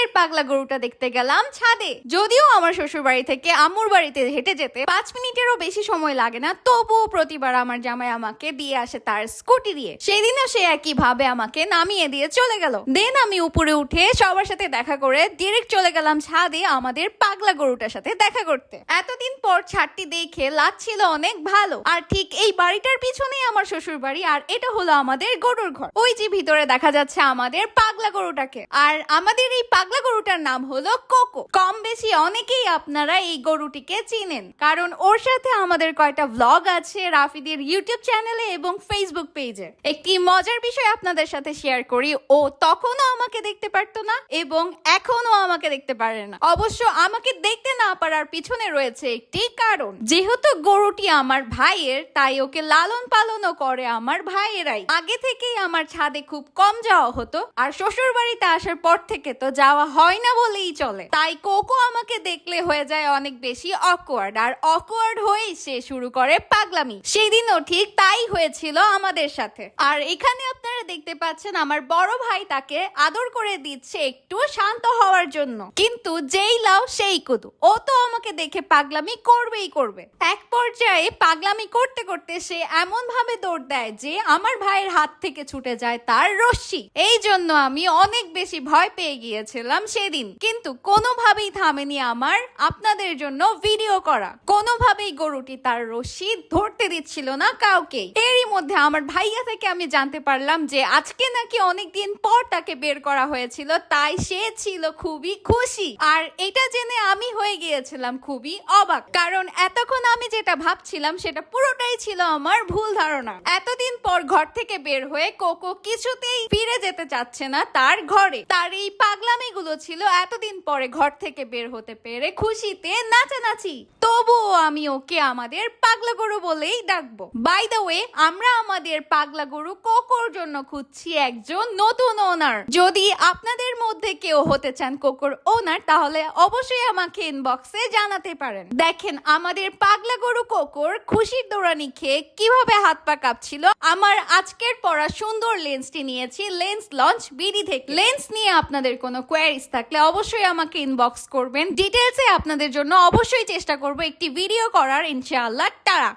আমাদের পাগলা গরুটা দেখতে গেলাম ছাদে। যদিও আমার শ্বশুর বাড়ি থেকে আম্মুর বাড়িতে হেঁটে যেতে পাঁচ মিনিটেরও বেশি সময় লাগে না, তবুও প্রতিবার আমার জামাই আমাকে দিয়ে আসে তার স্কুটি দিয়ে। সেদিনও সে একই ভাবে আমাকে নামিয়ে দিয়ে চলে গেল। দেন আমি উপরে উঠে সবার সাথে দেখা করে ডিরেক্ট চলে গেলাম ছাদে আমাদের পাগলা গরুটার সাথে দেখা করতে। এতদিন পর ছাদটি দেখে লাগছিল অনেক ভালো। আর ঠিক এই বাড়িটার পিছনেই আমার শ্বশুর বাড়ি আর এটা হলো আমাদের গরুর ঘর। ওই যে ভিতরে দেখা যাচ্ছে আমাদের পাগলা গরুটাকে। আর আমাদের এই পাগলা গরুটার নাম হলো কোকো। কম বেশি অনেকেই আপনারা এই গরুটিকে চিনেন। কারণ ওর সাথে আমাদের কয়টা ভ্লগ আছে রাফিদের ইউটিউব চ্যানেলে এবং ফেসবুক পেজে একটি মজার বিষয় আপনাদের সাথে শেয়ার করি, ও তখনও আমাকে দেখতে পারতো না এবং এখনও আমাকে দেখতে পারে না। অবশ্য আমাকে দেখতে না পারার পিছনে রয়েছে একটি কারণ। যেহেতু গরুটি আমার ভাইয়ের, তাই ওকে লালন পালনও করে আমার ভাইয়েরাই। আগে থেকেই আমার ছাদে খুব কম যাওয়া হতো, আর শ্বশুর বাড়িতে আসার পর থেকে তো যাওয়া হয় না বলেই চলে। তাই কোকো আমাকে দেখলে হয়ে যায় অনেক বেশি অকওয়ার্ড আর অকওয়ার্ড হয়েই সে শুরু করে পাগলামি। সেদিনও ঠিক তাই হয়েছিল আমাদের সাথে। আর এখানে আপনারা দেখতে পাচ্ছেন আমার বড় ভাই তাকে আদর করে দিচ্ছে একটু শান্ত হওয়ার জন্য। কিন্তু যেই লাও সেই কুদু। ও তো আমাকে দেখে পাগলামি করবেই করবে। এক পর্যায়ে পাগলামি করতে করতে সে এমন ভাবে দৌড় দেয় যে আমার ভাইয়ের হাত থেকে ছুটে যায় তার রশ্মি। এই জন্য আমি অনেক বেশি ভয় পেয়ে গিয়েছিলাম। সেদিন। কিন্তু কোনোভাবেই থামেনি আমার, আপনাদের জন্য ভিডিও করা। কোনোভাবেই গরুটি তার রশ্মি ধরতে দিচ্ছিল না কাউকে। এরই মধ্যে আমার ভাইয়া থেকে আমি জানতে পারলাম যে আজকে নাকি অনেকদিন পর তাকে বের করা হয়েছিল, তাই সে ছিল খুবই খুশি। আর এটা জেনে আমি হয়ে গিয়েছিলাম খুবই অবাক। কারণ এতক্ষণ আমি যেটা ভাবছিলাম, সেটা পুরোটাই ছিল আমার ভুল ধারণা। এতদিন পর ঘর থেকে বের হয়ে কোকো কিছুতেই ফিরে যেতে চাচ্ছে না তার ঘরে। তার এই পাগলামিগুলো ছিল এতদিন পরে ঘর থেকে বের হতে পেরে খুশিতে নাচানাচি। তবুও আমি ওকে আমাদের পাগলা গরু বলেই ডাকবো। বাই দ্য ওয়ে আমরা আমাদের পাগলা গরু কোকোর জন্য খুঁজছি একজন নতুন ওনার যদি আপনাদের মধ্যে কেউ হতে চান কোকোর ওনার তাহলে অবশ্যই আমাকে ইনবক্সে জানাতে পারেন। দেখেন, আমাদের পাগলা গরু কোকর খুশির দৌড়ানি খেয়ে কীভাবে হাত পা কাঁপছিল। আমার আজকের পড়া সুন্দর লেন্সটি নিয়েছি লেন্স লঞ্চ বিডি থেকে। লেন্স নিয়ে আপনাদের কোনো কোয়ারিজ থাকলে অবশ্যই আমাকে ইনবক্স করবেন। ডিটেলসে আপনাদের জন্য অবশ্যই চেষ্টা করব একটি ভিডিও করার, ইনশাআল্লাহ। তারা